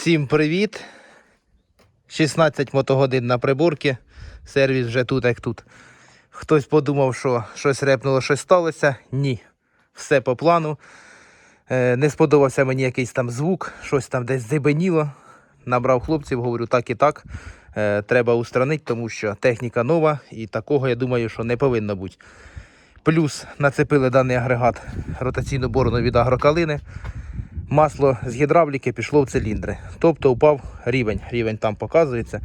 Всім привіт! 16 мотогодин на приборці. Сервіс вже тут, як тут. Хтось подумав, що щось репнуло, щось сталося. Ні. Все по плану. Е, не сподобався мені якийсь там звук, щось там десь зебеніло. Набрав хлопців, говорю, так і так. Е, треба устранити, тому що техніка нова і такого, я думаю, що не повинно бути. Плюс нацепили даний агрегат ротаційну борону від агрокалини. Масло з гідравліки пішло в циліндри. Тобто упав рівень. Рівень там показується.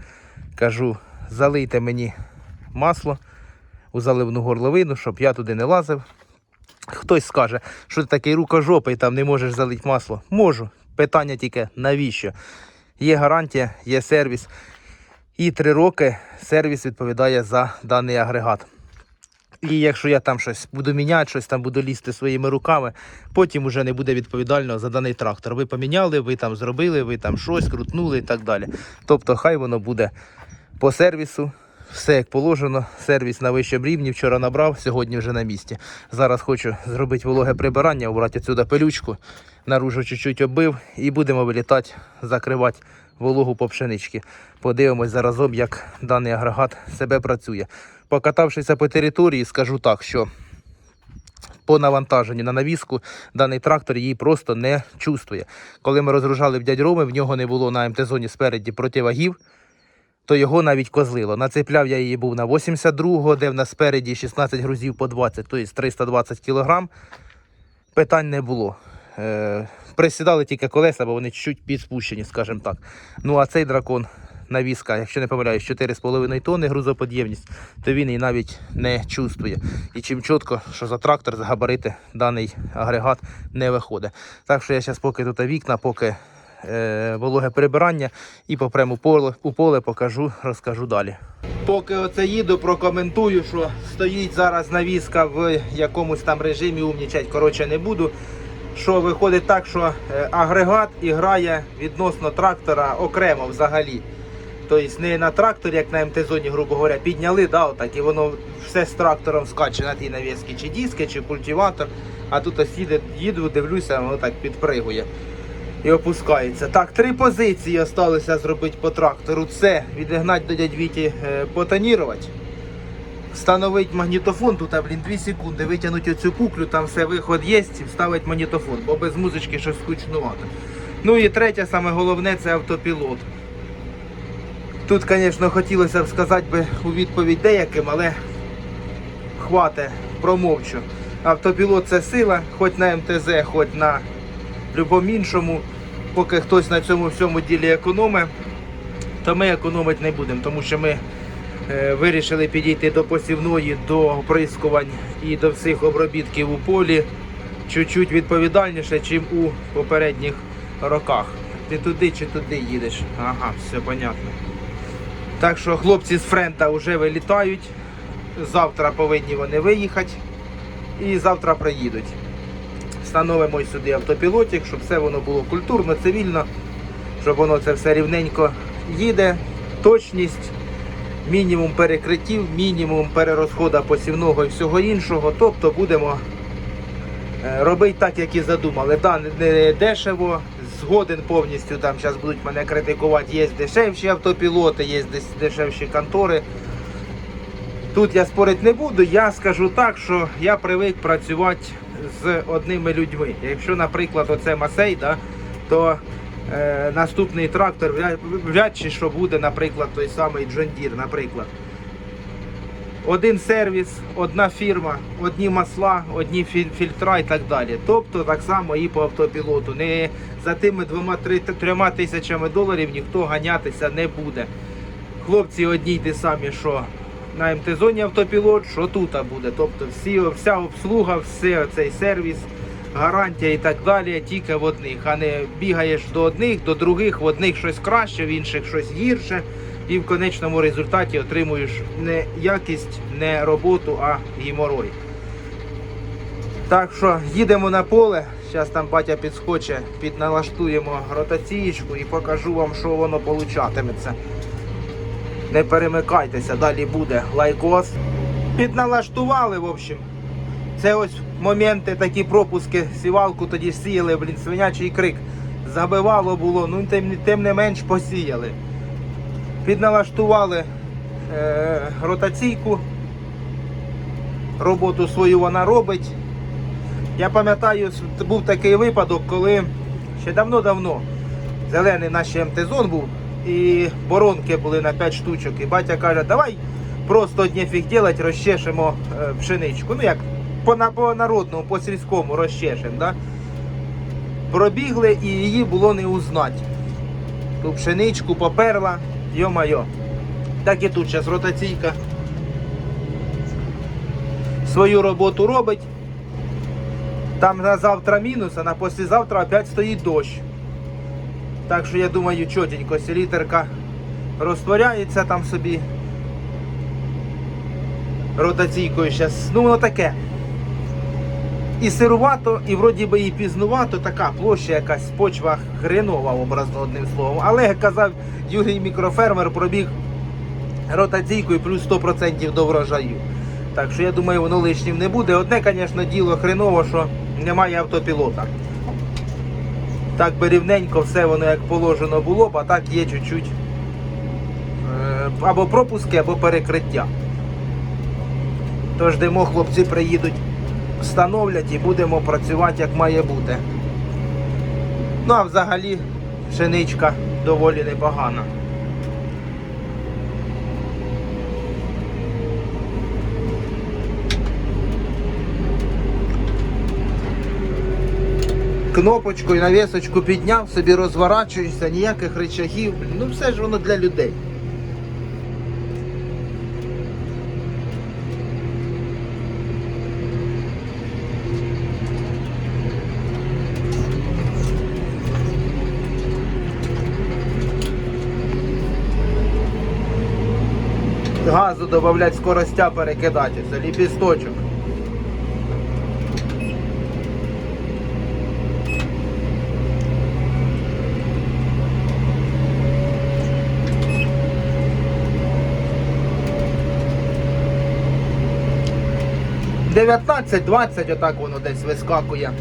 Кажу, залийте мені масло у заливну горловину, щоб я туди не лазив. Хтось скаже, що ти такий рукожопий, там не можеш залити масло. Можу. Питання тільки навіщо? Є гарантія, є сервіс. І три роки сервіс відповідає за даний агрегат. І якщо я там щось буду міняти, щось там буду лізти своїми руками, потім уже не буде відповідально за даний трактор. Ви поміняли, ви там зробили, ви там щось крутнули і так далі. Тобто, хай воно буде по сервісу, все як положено. Сервіс на вищому рівні. Вчора набрав, сьогодні вже на місці. Зараз хочу зробити вологе прибирання, обрати отсюди пилючку, наружу чуть-чуть оббив і будемо вилітати, закривати вологу по пшенички. Подивимось заразом, як даний агрегат себе працює. Покатавшися по території, скажу так, що по навантаженню на навіску даний трактор її просто не чувствує. Коли ми розгружали в дядь Роми, в нього не було на МТ-зоні спереді противагів, то його навіть козлило. Нацепляв я її був на 82-го, де в нас спереді 16 грузів по 20, тобто 320 кг. Питань не було. Е, присідали тільки колеса, бо вони чуть підспущені, скажімо так. Ну а цей дракон навіска, якщо не помиляюсь, 4,5 тонни грузоподємність, то він і навіть не чувствує. І чим чітко, що за трактор, за габарити даний агрегат не виходить. Так що я зараз поки тут вікна, поки е, вологе прибирання і попрямо у поле, у поле покажу, розкажу далі. Поки оце їду, прокоментую, що стоїть зараз навіска в якомусь там режимі, умнічать, коротше, не буду. Що виходить так, що е, агрегат і грає відносно трактора окремо взагалі. Тобто не на тракторі, як на МТ-зоні, грубо говоря, підняли, да, отак, і воно все з трактором скаче на тій навіски, чи диски, чи культиватор. А тут ось їде, їду, дивлюся, воно так підпригує і опускається. Так, три позиції залишилося зробити по трактору. Це відігнати до дядь Віті е, потонірувати. Встановити магнітофон, тут, блін, 2 секунди, витягнути оцю куклю, там все виход є, і вставити магнітофон, бо без музички щось скучнувато. Ну і третє, саме головне, це автопілот. Тут, звісно, хотілося б сказати би у відповідь деяким, але хвате, промовчу. Автопілот це сила, хоч на МТЗ, хоч на будь-якому іншому. Поки хтось на цьому всьому ділі економить, то ми економити не будемо, тому що ми е, вирішили підійти до посівної, до оприскувань і до всіх обробітків у полі чуть-чуть відповідальніше, ніж у попередніх роках. Ти туди чи туди їдеш? Ага, все понятно. Так що хлопці з Френта вже вилітають. Завтра повинні вони виїхати і завтра приїдуть. Встановимо сюди автопілотик, щоб все воно було культурно, цивільно, щоб воно це все рівненько їде. Точність, мінімум перекриттів, мінімум перерозходу посівного і всього іншого. Тобто будемо е, робити так, як і задумали. Да, не дешево, згоден повністю. Там зараз будуть мене критикувати. Є дешевші автопілоти, є дешевші контори. Тут я спорити не буду. Я скажу так, що я привик працювати з одними людьми. Якщо, наприклад, оце Масей, да, то е, наступний трактор вряд, чи що буде, наприклад, той самий Deere, наприклад. Один сервіс, одна фірма, одні масла, одні філь- фільтра і так далі. Тобто так само і по автопілоту. Не за тими двома три- трьома тисячами доларів ніхто ганятися не буде. Хлопці одні ті самі, що на МТ-зоні автопілот, що тут буде. Тобто всі, вся обслуга, все цей сервіс, гарантія і так далі, тільки в одних. А не бігаєш до одних, до других, в одних щось краще, в інших щось гірше. І в конечному результаті отримуєш не якість, не роботу, а геморой. Так що їдемо на поле. Зараз там батя підскоче, підналаштуємо ротаційку і покажу вам, що воно получатиметься. Не перемикайтеся, далі буде лайкос. Підналаштували, в общем. Це ось моменти, такі пропуски, сівалку тоді сіяли, блін, свинячий крик. забивало було, ну тим, тим не менш посіяли. Підналаштували е, ротаційку, роботу свою вона робить. Я пам'ятаю, був такий випадок, коли ще давно-давно зелений наш МТ-зон був, і боронки були на 5 штучок. І батя каже, давай просто нефіг делать, розчешемо е, пшеничку. Ну як по, по народному, по сільському розчешемо. Да? Пробігли і її було не узнати. Ту пшеничку поперла, йо-майо. Так і тут зараз ротаційка свою роботу робить. Там на завтра мінус, а на післязавтра опять стоїть дощ. Так що я думаю, чотенько, селітерка розтворяється там собі. Ротаційкою зараз. Ну воно таке. І сирувато, і вроді би і пізнувато, така площа якась почва хренова, образно одним словом. Але як казав Юрій мікрофермер, пробіг ротаційкою плюс 100% до врожаю. Так що я думаю, воно лишнім не буде. Одне, звісно, діло хреново, що немає автопілота. Так би рівненько все воно як положено було б, а так є чуть-чуть е, або пропуски, або перекриття. Тож демо хлопці приїдуть, встановлять і будемо працювати як має бути. Ну а взагалі пшеничка доволі непогана. Кнопочку і навісочку підняв, собі розворачуєшся, ніяких речагів. Ну все ж воно для людей. Газу додавати, скоростя перекидати, це ліпісточок. Дев'ятнадцять, двадцять отак воно десь вискакує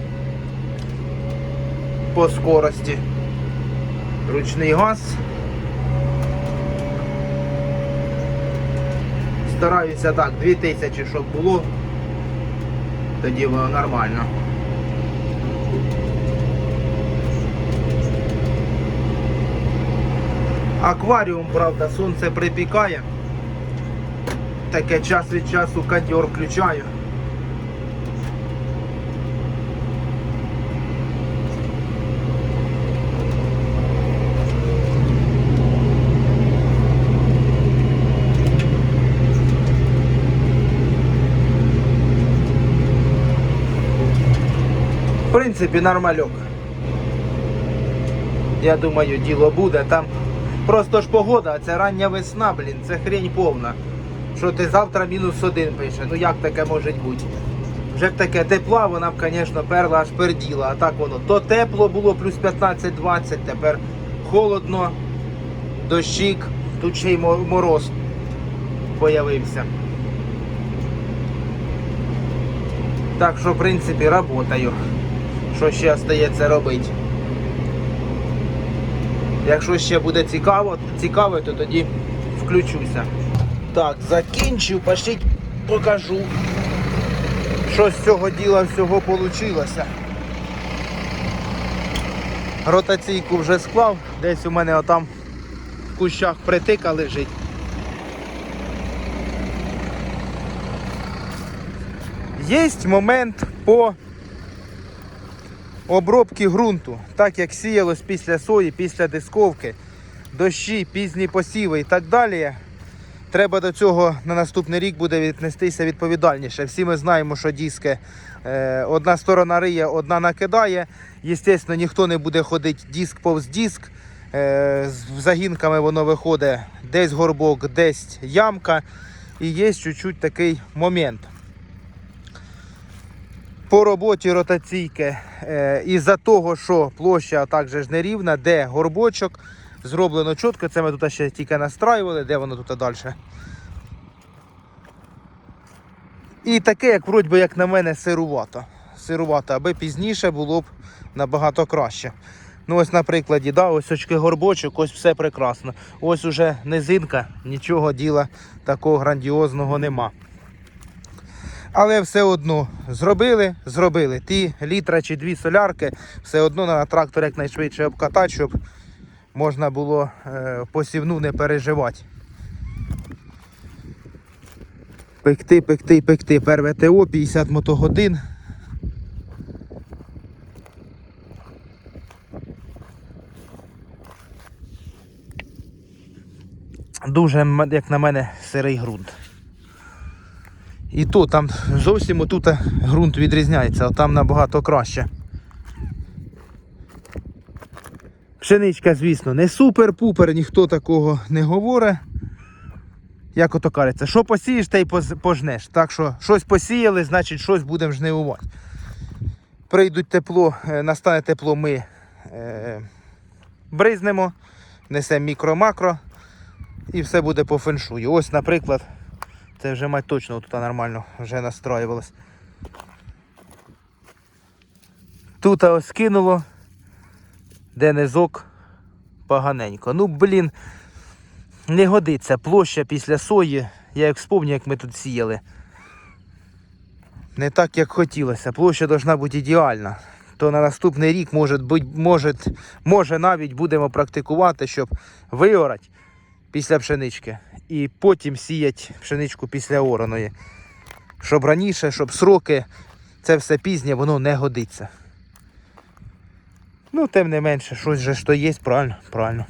по скорості. Ручний газ. Стараюся так, 2000, щоб було. Тоді воно нормально. Акваріум, правда, сонце припікає. Таке час від часу кадьор включаю. В принципі, нормальок. Я думаю, діло буде. Там просто ж погода, це рання весна, блін, це хрень повна. Що ти завтра мінус один пише. Ну як таке може бути? Вже таке тепла, вона б, звісно, перла аж перділа. А так воно то тепло було, плюс 15-20, тепер холодно, дощик, тут ще й мороз появився. Так що, в принципі, работаю. Що ще остається робити? Якщо ще буде цікаво, цікаво, то тоді включуся. Так, закінчив, пошліть покажу, що з цього діла всього вийшло. Ротаційку вже склав, десь у мене отам в кущах притика лежить. Є момент по обробки ґрунту, так як сіялось після сої, після дисковки, дощі, пізні посіви і так далі. Треба до цього на наступний рік буде віднестися відповідальніше. Всі ми знаємо, що диски е, одна сторона риє, одна накидає. Єстественно, ніхто не буде ходити диск повз диск. Е, з загінками воно виходить десь горбок, десь ямка. І є чуть-чуть такий момент по роботі ротаційки е, із-за того, що площа також нерівна, де горбочок, зроблено чітко. Це ми тут ще тільки настраювали, де воно тут далі. І таке, як вроді би, як на мене, сирувато. Сирувато, аби пізніше було б набагато краще. Ну ось на прикладі, да, ось очки горбочок, ось все прекрасно. Ось уже низинка, нічого діла такого грандіозного нема. Але все одно зробили, зробили. Ті літра чи дві солярки, все одно на трактор якнайшвидше обкатати, щоб можна було е, посівну не переживати. Пекти, пекти, пекти. Перве ТО 50 мотогодин. Дуже, як на мене, сирий ґрунт. І то там зовсім отут ґрунт відрізняється, а там набагато краще. Пшеничка, звісно, не супер-пупер, ніхто такого не говорить. Як ото кажеться, що посієш, те й пожнеш. Так що щось посіяли, значить щось будемо жнивувати. Прийдуть тепло, е, настане тепло, ми е, бризнемо, несемо мікро-макро і все буде по феншую. Ось, наприклад, це вже мать точно тут нормально вже настроювалось. Тут ось кинуло, де низок поганенько. Ну, блін, не годиться. Площа після сої. Я як вспомню, як ми тут сіяли. Не так, як хотілося. Площа повинна бути ідеальна. То на наступний рік може, може, може навіть будемо практикувати, щоб виорати після пшенички. І потім сіять пшеничку після ораної. Щоб раніше, щоб сроки, це все пізнє, воно не годиться. Ну, тим не менше, щось же то є, правильно, правильно.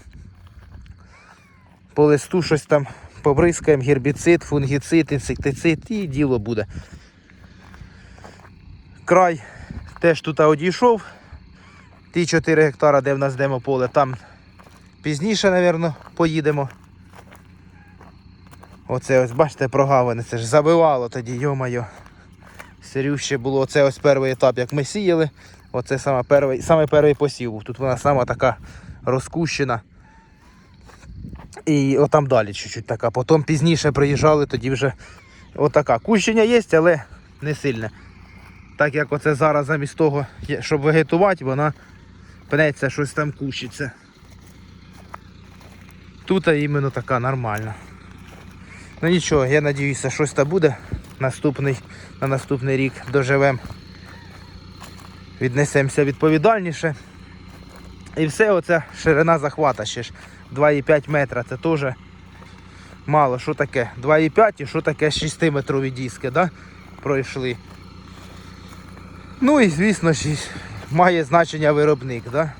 По листу щось там побризкаємо, гербіцид, фунгіцид, інсектицид і діло буде. Край теж тут одійшов. Ті 4 гектара, де в нас демополе, там пізніше, мабуть, поїдемо. Оце ось, бачите, прогавини, це ж забивало тоді, йо-моє. Серюще було оце ось перший етап, як ми сіяли. Оце саме перший, саме перший посів. Тут вона сама така розкущена. І отам далі чуть-чуть така. Потім пізніше приїжджали, тоді вже отака. Кущення є, але не сильне. Так як оце зараз замість того, щоб вегетувати, вона пнеться, щось там кущиться. Тут іменно така нормальна. Ну нічого, я надіюся, щось та буде. Наступний, на наступний рік доживемо. Віднесемося відповідальніше. І все, оця ширина захвата ще ж 2,5 метра. Це теж мало. Що таке? 2,5 і що таке 6 метрові диски, да? Пройшли. Ну і звісно ж має значення виробник, да?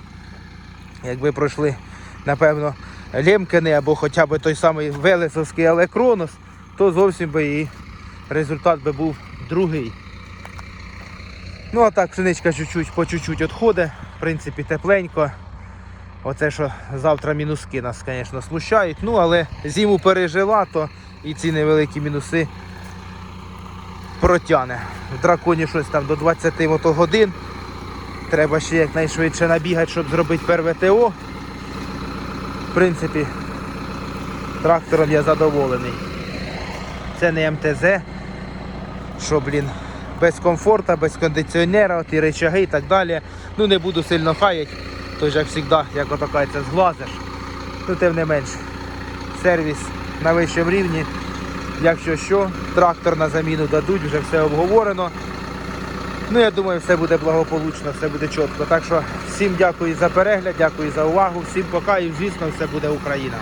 Якби пройшли, напевно, Лемкини або хоча б той самий Велесовський Елекронос, то зовсім би і результат би був другий. Ну а так пшеничка чуть-чуть по чуть-чуть відходить, в принципі тепленько. Оце що завтра мінуски нас, звісно, смущають. Ну, але зиму пережила, то і ці невеликі мінуси протягне. В драконі щось там до 20 мотогодин. Треба ще якнайшвидше набігати, щоб зробити перве ТО. В принципі, трактором я задоволений. Це не МТЗ, що, блін, без комфорту, без кондиціонера, ті речаги і так далі. Ну не буду сильно хаяти, тож як завжди, як ото кажеться, зглазиш. Ну тим не менш, сервіс на вищому рівні. Якщо що, трактор на заміну дадуть, вже все обговорено. Ну, я думаю, все буде благополучно, все буде чітко. Так що всім дякую за перегляд, дякую за увагу, всім пока і звісно все буде Україна.